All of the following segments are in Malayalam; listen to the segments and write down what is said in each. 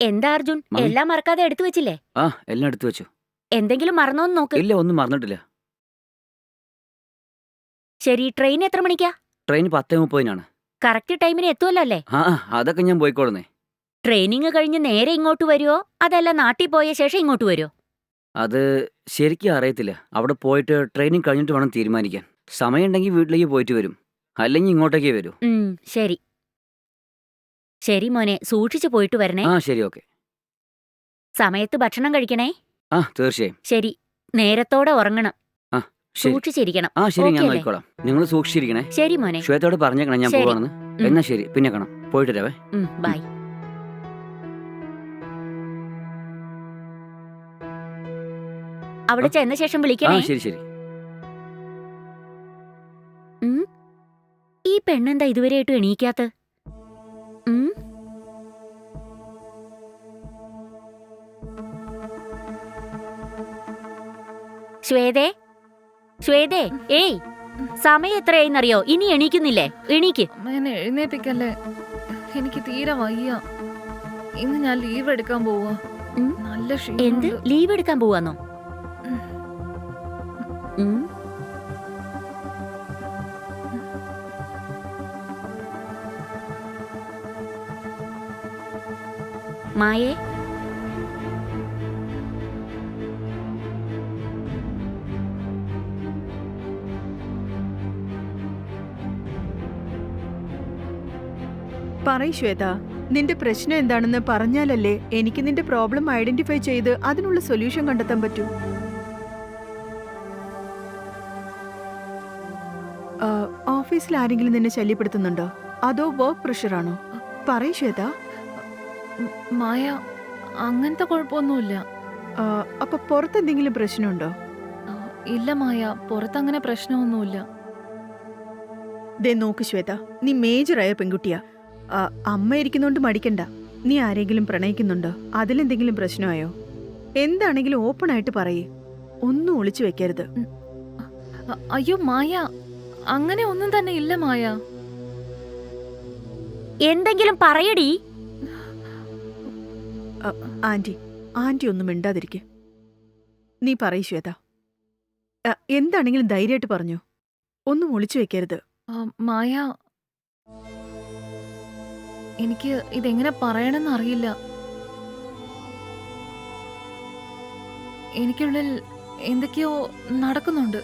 എന്താ അർജുൻ? മമ്മി. എല്ലാം മറക്കാതെ എടുത്തു വെച്ചില്ലേ? ആ എല്ലാം എടുത്തു വെച്ചു. എന്തെങ്കിലും മറന്നോന്ന് നോക്ക്. ഇല്ല ഒന്നും മറന്നിട്ടില്ല. ശരി ട്രെയിൻ എത്ര മണിക്കാ? ട്രെയിൻ പത്തേ മുപ്പതിനാണ്. കറക്റ്റ് ടൈമിന് എത്തുമല്ലോ അല്ലേ? ആ ആ, അതൊക്കെ ഞാൻ പോയിക്കോളുന്നേ. ട്രെയിനിങ് കഴിഞ്ഞ് നേരെ ഇങ്ങോട്ട് വരുമോ അതല്ല നാട്ടിൽ പോയ ശേഷം ഇങ്ങോട്ട് വരുമോ അത് ശരിക്കും അറിയത്തില്ല. അവിടെ പോയിട്ട് ട്രെയിനിങ് കഴിഞ്ഞിട്ട് വേണം തീരുമാനിക്കാൻ. സമയമുണ്ടെങ്കിൽ വീട്ടിലേക്ക് പോയിട്ട് വരും. അല്ലെങ്കിൽ ഇങ്ങോട്ടേക്കേ വരൂ. ഉം ശരി. ശരി മോനെ സൂക്ഷിച്ചു പോയിട്ട് വരണേ. ആ ശരി ഓക്കെ. സമയത്ത് ഭക്ഷണം കഴിക്കണേ? ആ തീർച്ചയായും. ശരി നേരത്തോടെ ഉറങ്ങണം. ആ ശരി. സൂക്ഷിച്ചിരിക്കണം. ആ ശരി ഞാൻ ഓക്കേ അല്ലേ? നോക്കിക്കോളാം. നിങ്ങൾ സൂക്ഷിച്ചിരിക്കണേ. ശരി മോനെ. ശ്വേതയോട് പറഞ്ഞേക്കണം ഞാൻ ശരി. പോവാണെന്ന്. എന്നാ ശരി പിന്നെ കാണാം. പോയിട്ട് വരാവേ. ഉം, ബൈ. അവിടെ. ചെന്ന ശേഷം ആ വിളിക്കണേ ശരി ശരി. ഉം? ഈ പെണ്ണെന്താ ഇതുവരെയായിട്ടും എണീക്കാത്ത ശ്വേതേ? ശ്വേതേ ഏയ്. സമയം എത്രയായിന്നറിയോ? ഇനി എണീക്കുന്നില്ലേ? എണീക്ക്. എന്നെ എഴുന്നേപ്പിക്കല്ലേ എനിക്ക് തീരെ വയ്യ. ഇന്ന് ഞാൻ ലീവ് എടുക്കാൻ പോവാ. ഉം? നല്ല എന്ത്? ക്ഷീണമുണ്ട്. ലീവ് എടുക്കാൻ പോവാന്നോ? ഉം? മായേ? പറയ് ശ്വേത നിന്റെ പ്രശ്നം എന്താണെന്ന് പറഞ്ഞാലല്ലേ എനിക്ക് നിന്റെ പ്രോബ്ലം ഐഡന്റിഫൈ ചെയ്ത് അതിനുള്ള സൊല്യൂഷൻ കണ്ടെത്താൻ പറ്റൂ? ഓഫീസിൽ ആരെങ്കിലും നിന്നെ ശല്യപ്പെടുത്തുന്നുണ്ടോ? അതോ വർക്ക് പ്രഷറാണോ പറയ് ശ്വേത. മായ അങ്ങനത്തെ കുഴപ്പമൊന്നുമില്ല. അപ്പൊ പുറത്തെന്തെങ്കിലും പ്രശ്നമുണ്ടോ? ഇല്ല മായ പുറത്തങ്ങനെ പ്രശ്നമൊന്നുമില്ല. ദേ നോക്ക് ശ്വേത നീ മേജറായ പെൺകുട്ടിയാ. അമ്മ ഇരിക്കുന്നോണ്ട് മടിക്കണ്ട. നീ ആരെങ്കിലും പ്രണയിക്കുന്നുണ്ടോ? അതിലെന്തെങ്കിലും പ്രശ്നമായോ? എന്താണെങ്കിലും ഓപ്പൺ ആയിട്ട് പറയേ. ഒന്നും ഒളിച്ചു വെക്കരുത്. അയ്യോ മായ. അങ്ങനെ ഒന്നും തന്നെ ഇല്ല മായ. എന്തെങ്കിലും പറയടി. ആന്റി ആന്റി ഒന്നും മിണ്ടാതിരിക്കെ. നീ പറയ് ശ്വേത. എന്താണെങ്കിലും ധൈര്യമായിട്ട് പറഞ്ഞു. ഒന്നും ഒളിച്ചു വെക്കരുത്. മായ എനിക്ക് ഇതെങ്ങനെ പറയണമെന്ന് അറിയില്ല. എനിക്കുള്ളിൽ എന്തൊക്കെയോ നടക്കുന്നുണ്ട്.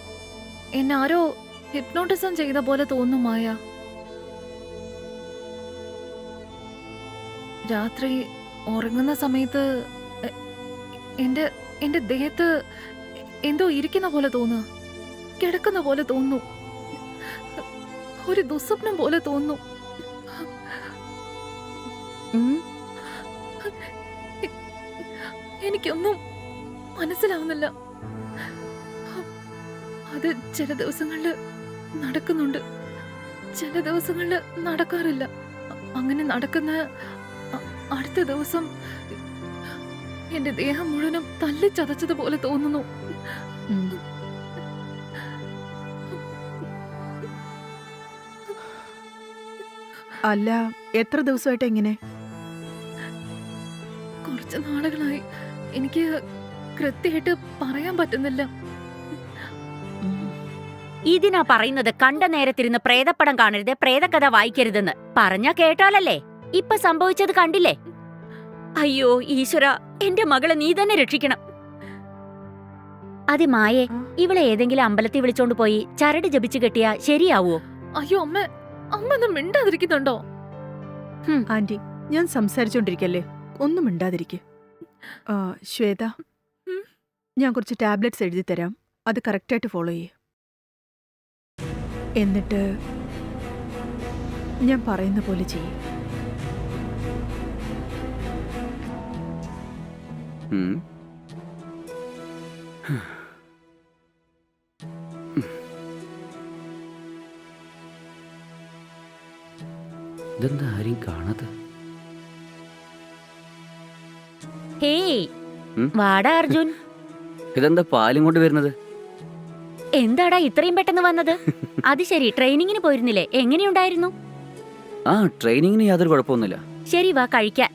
എന്നെ ആരോ ഹിപ്നോട്ടിസം ചെയ്ത പോലെ തോന്നും മായ. രാത്രി ഉറങ്ങുന്ന സമയത്ത് എന്റെ എന്റെ ദേഹത്ത് എന്തോ ഇരിക്കുന്ന പോലെ തോന്നുക കിടക്കുന്ന പോലെ തോന്നുന്നു. ഒരു ദുസ്വപ്നം പോലെ തോന്നുന്നു? എനിക്കൊന്നും മനസ്സിലാവുന്നില്ല. അത് ചില ദിവസങ്ങളിൽ നടക്കുന്നുണ്ട്. ചില ദിവസങ്ങളിൽ നടക്കാറില്ല. അങ്ങനെ നടക്കുന്ന അടുത്ത ദിവസം എന്റെ ദേഹം മുഴുവനും തല്ലി ചതച്ചതുപോലെ തോന്നുന്നു. അല്ല എത്ര ദിവസമായിട്ട് എങ്ങനെ? കുറച്ച് നാളുകളായി. എനിക്ക് കൃത്യമായിട്ട് പറയാൻ പറ്റുന്നില്ല. ഇതിനാ പറയുന്നത് കണ്ട നേരത്തിരുന്ന് പ്രേതപ്പടം കാണരുത് പ്രേതകഥ വായിക്കരുതെന്ന്. പറഞ്ഞ കേട്ടാലല്ലേ? ഇപ്പൊ സംഭവിച്ചത് കണ്ടില്ലേ? അയ്യോ ഈശ്വര എന്റെ മകളെ നീ തന്നെ രക്ഷിക്കണം. അതെ മായേ ഇവളെ ഏതെങ്കിലും അമ്പലത്തിൽ വിളിച്ചോണ്ട് പോയി ചരട് ജപിച്ചു കെട്ടിയാ ശരിയാവോ? അയ്യോ അമ്മ അമ്മ ഒന്നും മിണ്ടാതിരിക്കുന്നുണ്ടോ? ആന്റി ഞാൻ സംസാരിച്ചോണ്ടിരിക്കല്ലേ? ഒന്നും മിണ്ടാതിരിക്കെ. ആ, ശ്വേത. ഞാൻ കുറച്ച് ടാബ്ലറ്റ്സ് എഴുതി തരാം. അത് കറക്റ്റായിട്ട് ഫോളോ ചെയ്യേ. എന്നിട്ട് ഞാൻ പറയുന്ന പോലെ ചെയ്യേ. ഇതെന്താ ആരെയും കാണാത്ത ഹേയ് ഉം? വാടാ അർജുൻ. ഇതെന്താ പാലും കൊണ്ട് വരുന്നത്? എന്താടാ ഇത്രയും പെട്ടെന്ന് വന്നത്? അത് ശരി ട്രെയിനിങ്ങിന് പോയിരുന്നില്ലേ? എങ്ങനെയുണ്ടായിരുന്നു? ആ ട്രെയിനിങ്ങിന് യാതൊരു കുഴപ്പമൊന്നുമില്ല. ശരി വാ കഴിക്കാൻ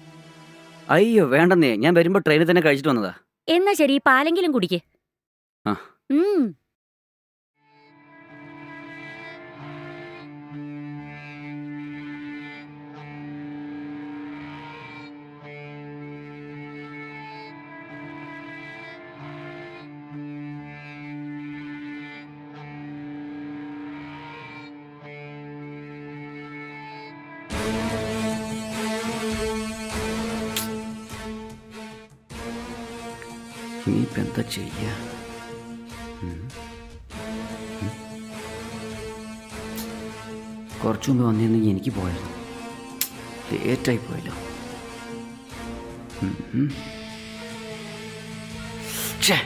അയ്യോ വേണ്ടെന്നേ. ഞാൻ വരുമ്പോ ട്രെയിനിൽ തന്നെ കഴിച്ചിട്ട് വന്നതാ. എന്നാ ശരി ഈ പാലെങ്കിലും കുടിക്ക്. ആ. ഉം. ഇനിയിപ്പോ എന്താ ചെയ്യാ ഉം. ഉം. കുറച്ചു മുമ്പ് വന്നിരുന്നെങ്കിൽ എനിക്ക് പോയായിരുന്നു ലേറ്റായി പോയല്ലോ. ഛേ.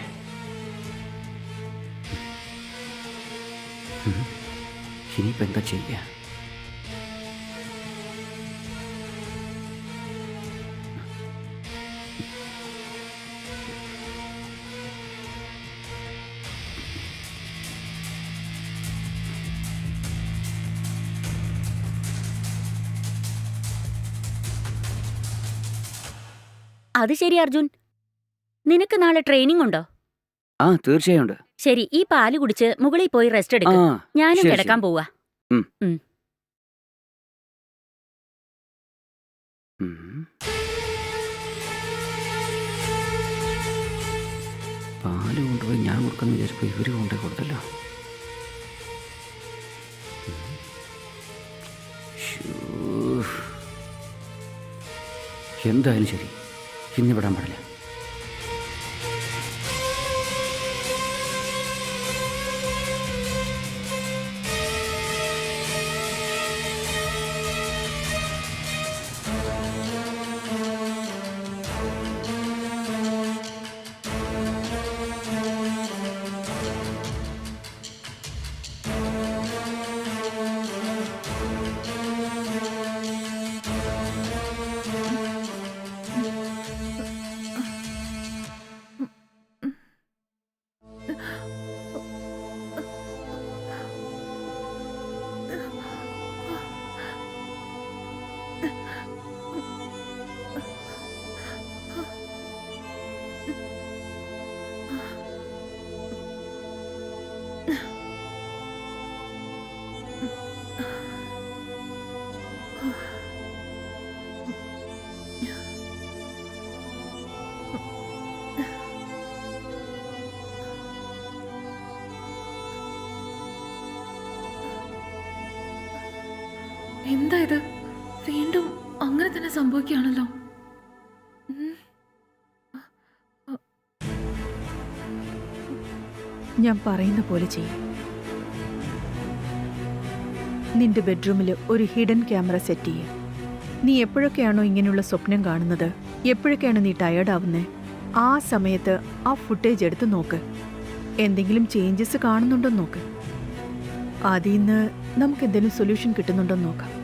എന്താ ചെയ്യാ അത് ശരി അർജുൻ നിനക്ക് നാളെ ട്രെയിനിങ് ഉണ്ടോ ആ തീർച്ചയായും ഉണ്ട് ശരി ഈ പാൽ കുടിച്ച് മുകളിൽ പോയി റെസ്റ്റ് ആ എടുക്ക ഞാനും ശരി, കിടക്കാൻ. പോവാ ഉം. ഉം. ഉം. പാൽ കൊണ്ടുപോയി ഞാൻ കൊടുക്കുന്ന വിചാരിച്ചപ്പോൾ ഇവർ കൊണ്ടുപോയി കൊടുത്തല്ലോ ഉം. ശ്ശോ. എന്തായാലും ശരി ഇന്ന് വിടാൻ പാടില്ല. എന്താ ഇത്? വീണ്ടും അങ്ങനെ തന്നെ സംഭവിക്കുകയാണല്ലോ. ഞാൻ പറയുന്ന പോലെ ചെയ്യും. നിന്റെ ബെഡ്റൂമിൽ ഒരു ഹിഡൻ ക്യാമറ സെറ്റ് ചെയ്യുക നീ എപ്പോഴൊക്കെയാണോ ഇങ്ങനെയുള്ള സ്വപ്നം കാണുന്നത് എപ്പോഴൊക്കെയാണ് നീ ടയേർഡാവുന്നത് ആ സമയത്ത് ആ ഫുട്ടേജ് എടുത്ത് നോക്ക്. എന്തെങ്കിലും ചേഞ്ചസ് കാണുന്നുണ്ടോ നോക്ക്. അതിൽ നിന്ന് നമുക്ക് എന്തെങ്കിലും സൊല്യൂഷൻ കിട്ടുന്നുണ്ടോ നോക്കാം.